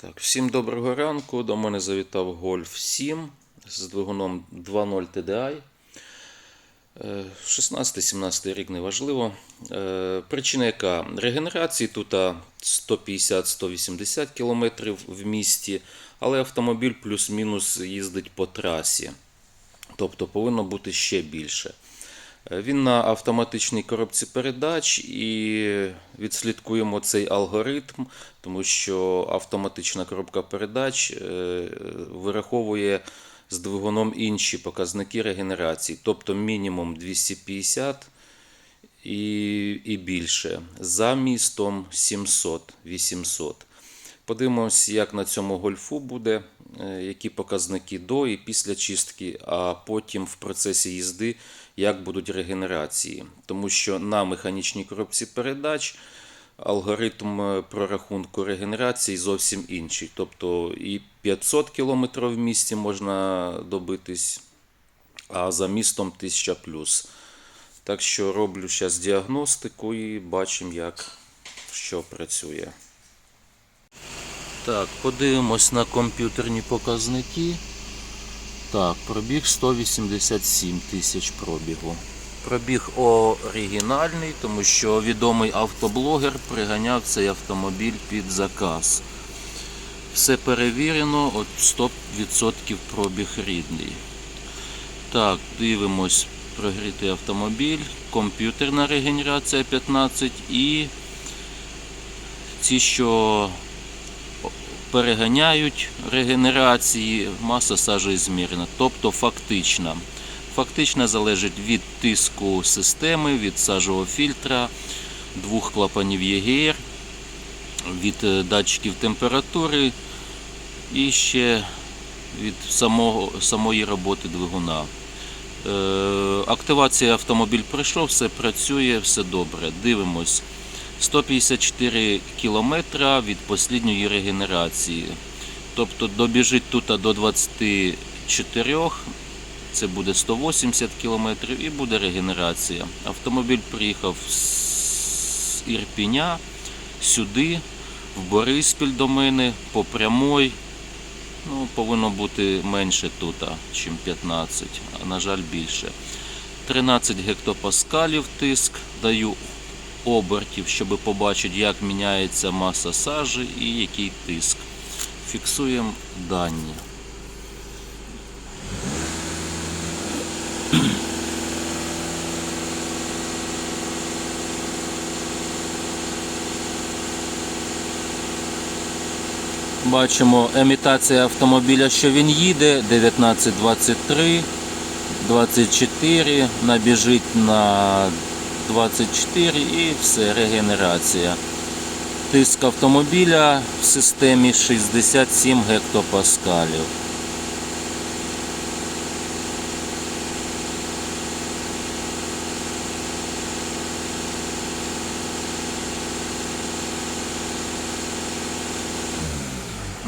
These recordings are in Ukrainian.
Так, всім доброго ранку. До мене завітав Golf 7 з двигуном 2.0 TDI. Е, 16-17 рік неважливо. Е, Причина яка? Регенерації тут 150-180 км в місті, але автомобіль плюс-мінус їздить по трасі. Тобто повинно бути ще більше. Е, Він на автоматичній коробці передач і відслідкуємо цей алгоритм, тому що автоматична коробка передач е, вираховує з двигуном інші показники регенерації, тобто мінімум 250 і, і більше. За містом 700-800. Подивимось, як на цьому гольфу буде, е, які показники до і після чистки, а потім в процесі їзди, як будуть регенерації. Тому що на механічній коробці передач алгоритм прорахунку регенерації зовсім інший. Тобто і 500 км в місті можна добитись, а за містом 1000 плюс. Так що роблю зараз діагностику і бачимо, як що працює. Так, подивимось на комп'ютерні показники. Так, пробіг 187 тисяч пробігу. Пробіг оригінальний, тому що відомий автоблогер приганяв цей автомобіль під заказ. Все перевірено, от 100% пробіг рідний. Так, дивимось прогрітий автомобіль, комп'ютерна регенерація 15 і ті, що переганяють регенерації, маса сажі змірена, тобто фактична. Фактично залежить від тиску системи, від сажового фільтра, двох клапанів ЄГР, від е, датчиків температури і ще від самого, самої роботи двигуна. Е, активація автомобіль пройшов, все працює, все добре. Дивимось. 154 кілометра від послідньої регенерації. Тобто добіжить тут до 24, це буде 180 кілометрів і буде регенерація. Автомобіль приїхав з Ірпіня сюди, в Бориспіль до мене, по прямой. Ну, повинно бути менше тут, ніж 15, а на жаль більше. 13 гектопаскалів тиск даю обертів, щоб побачити, як міняється маса сажі і який тиск. Фіксуємо дані. Бачимо емітація автомобіля, що він їде 1923, 24, набіжить на 24 і все, регенерація. Тиск автомобіля в системі 67 гектопаскалів.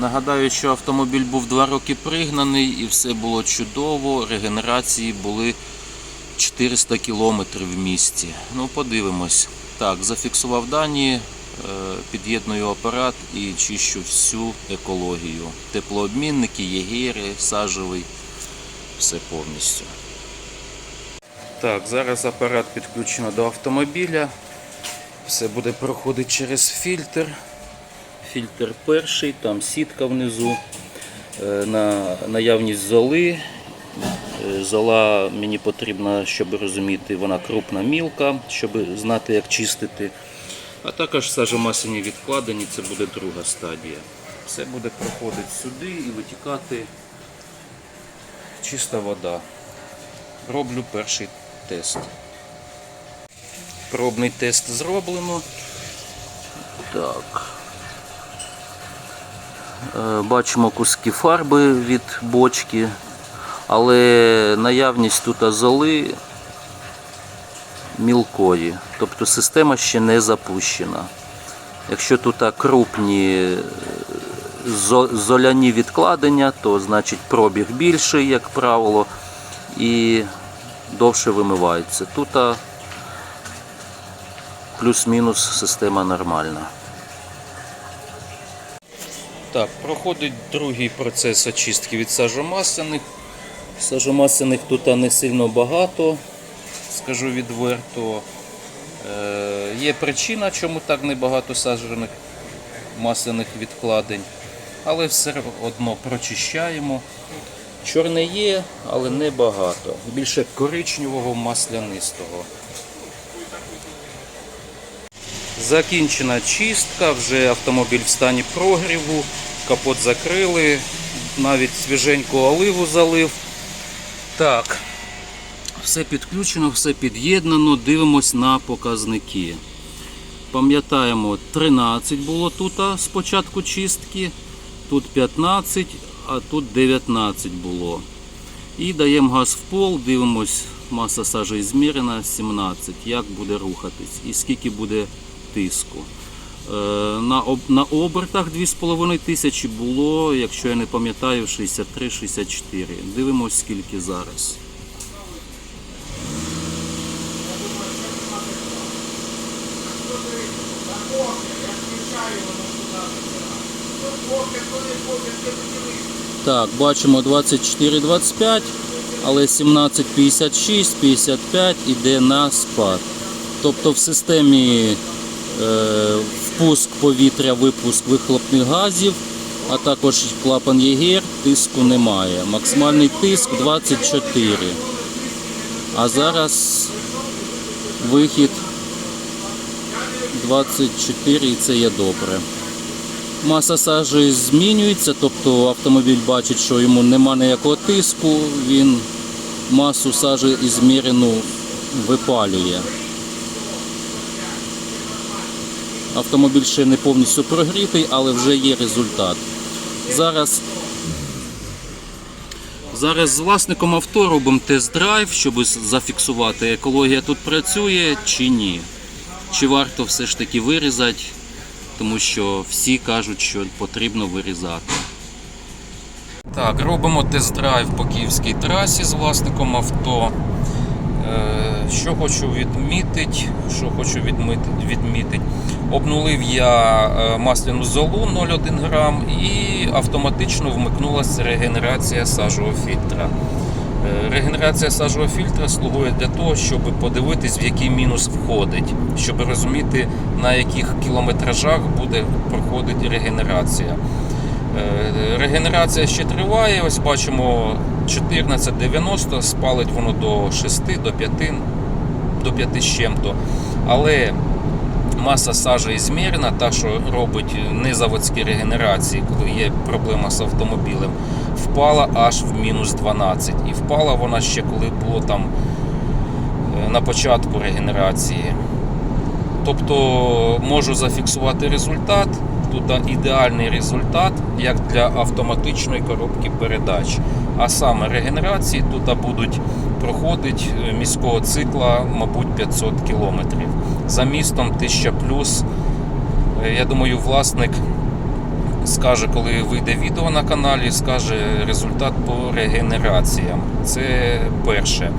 Нагадаю, що автомобіль був 2 роки пригнаний і все було чудово. Регенерації були 400 кілометрів в місті. Ну, подивимось. Так, зафіксував дані, е, під'єдную апарат і чищу всю екологію. Теплообмінники, єгери, сажевий, все повністю. Так, зараз апарат підключено до автомобіля. Все буде проходити через фільтр. Фільтр перший, там сітка внизу, е, на наявність золи. Е, Зола мені потрібна, щоб розуміти, вона крупна мілка, щоб знати, як чистити. А також сажомасляні відкладені, це буде друга стадія. Все буде проходити сюди і витікати чиста вода. Роблю перший тест. Пробний тест зроблено. Так. Е, Бачимо куски фарби від бочки, але наявність тут золи мілкої, тобто система ще не запущена. Якщо тут крупні е, золяні відкладення, то значить пробіг більший, як правило, і довше вимивається. Тут плюс-мінус система нормальна. Так, проходить другий процес очистки від сажомасляних. Сажомасляних тут не сильно багато, скажу відверто. Е, є причина, чому так небагато саджених масляних відкладень, але все одно прочищаємо. Чорне є, але не багато. Більше коричневого маслянистого. Закінчена чистка, вже автомобіль в стані прогріву, капот закрили, навіть свіженьку оливу залив. Так, все підключено, все під'єднано, дивимось на показники. Пам'ятаємо, 13 було тут а, з початку чистки, тут 15, а тут 19 було. І даємо газ в пол, дивимось, маса сажі змірена 17, як буде рухатись і скільки буде тиску. Е, На, на обертах 2,5 тисячі було, якщо я не пам'ятаю, 63-64. Дивимось, скільки зараз. Так, бачимо 24-25, але 17-56, 55 іде на спад. Тобто в системі впуск повітря, випуск вихлопних газів, а також клапан ЄГР, тиску немає. Максимальний тиск 24. А зараз вихід 24 і це є добре. Маса сажі змінюється, тобто автомобіль бачить, що йому нема ніякого тиску, він масу сажі ізмірену випалює. Автомобіль ще не повністю прогрітий, але вже є результат. Зараз, зараз з власником авто робимо тест-драйв, щоб зафіксувати, екологія тут працює чи ні. Чи варто все ж таки вирізати, тому що всі кажуть, що потрібно вирізати. Так, робимо тест-драйв по київській трасі з власником авто. Е, Що хочу відмітити, що хочу відмітити. Обнулив я е, масляну золу 0,1 грам і автоматично вмикнулася регенерація сажового фільтра. Е, Регенерація сажового фільтра слугує для того, щоб подивитись, в який мінус входить, щоб розуміти, на яких кілометражах буде проходити регенерація. Регенерація ще триває. Ось бачимо 14,90, спалить воно до 6, до 5, до 5 з чим-то. Але маса сажі ізмірена, та, що робить незаводські регенерації, коли є проблема з автомобілем, впала аж в мінус 12. І впала вона ще коли було там е, на початку регенерації. Тобто можу зафіксувати результат. Тут ідеальний результат, як для автоматичної коробки передач. А саме регенерації тут будуть проходити е, міського цикла, мабуть, 500 кілометрів. За містом 1000 плюс. Е, Я думаю, власник скаже, коли вийде відео на каналі, скаже результат по регенераціям. Це перше.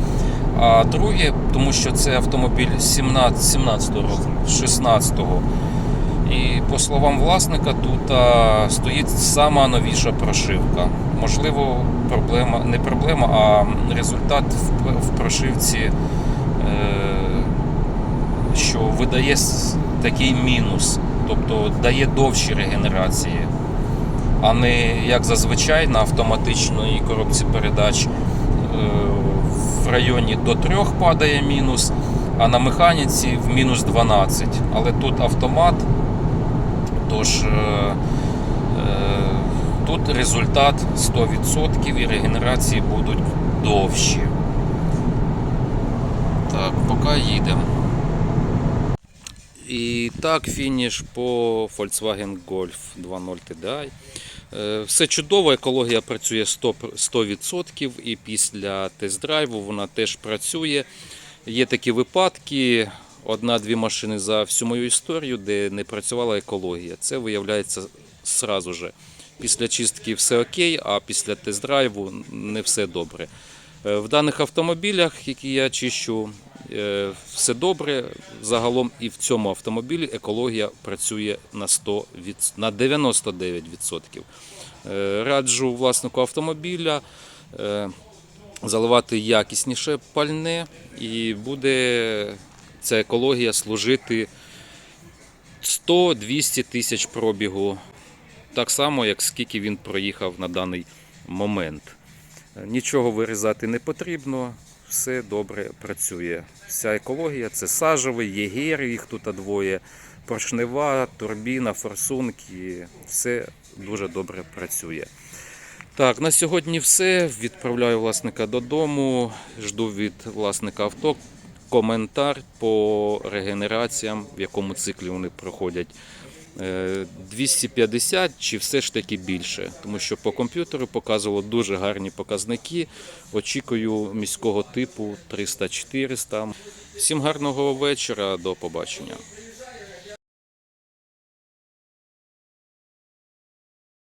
А друге, тому що це автомобіль 17, 17 року, 16-го. І по словам власника, тут а, стоїть сама новіша прошивка. Можливо, проблема не проблема, а результат в, в прошивці, е, що видає такий мінус, тобто дає довші регенерації, а не як зазвичай на автоматичній коробці передач е, в районі до 3 падає мінус, а на механіці в мінус 12. Але тут автомат. Тож е, е, тут результат 100% і регенерації будуть довші. Так, поки їдемо. І так, фініш по Volkswagen Golf 2.0 TDI. Е, Все чудово, екологія працює 100%, 100% і після тест-драйву вона теж працює. Є такі випадки, одна-дві машини за всю мою історію, де не працювала екологія. Це виявляється сразу же. Після чистки все окей, а після тест-драйву не все добре. Е, В даних автомобілях, які я чищу, Е, Все добре. Загалом і в цьому автомобілі екологія працює на 100 від- на 99%. Е, Раджу власнику автомобіля заливати якісніше пальне, і буде ця екологія служити 100-200 тисяч пробігу, так само, як скільки він проїхав на даний момент. Нічого вирізати не потрібно, все добре працює. Вся екологія це сажовий, єгер, їх тут двоє, поршнева, турбіна, форсунки. Все дуже добре працює. Так, на сьогодні все. Відправляю власника додому. Жду від власника авто коментар по регенераціям, в якому циклі вони проходять. Е, 250 чи все ж таки більше, тому що по комп'ютеру показувало дуже гарні показники. Очікую міського типу 300-400. Всім гарного вечора, до побачення.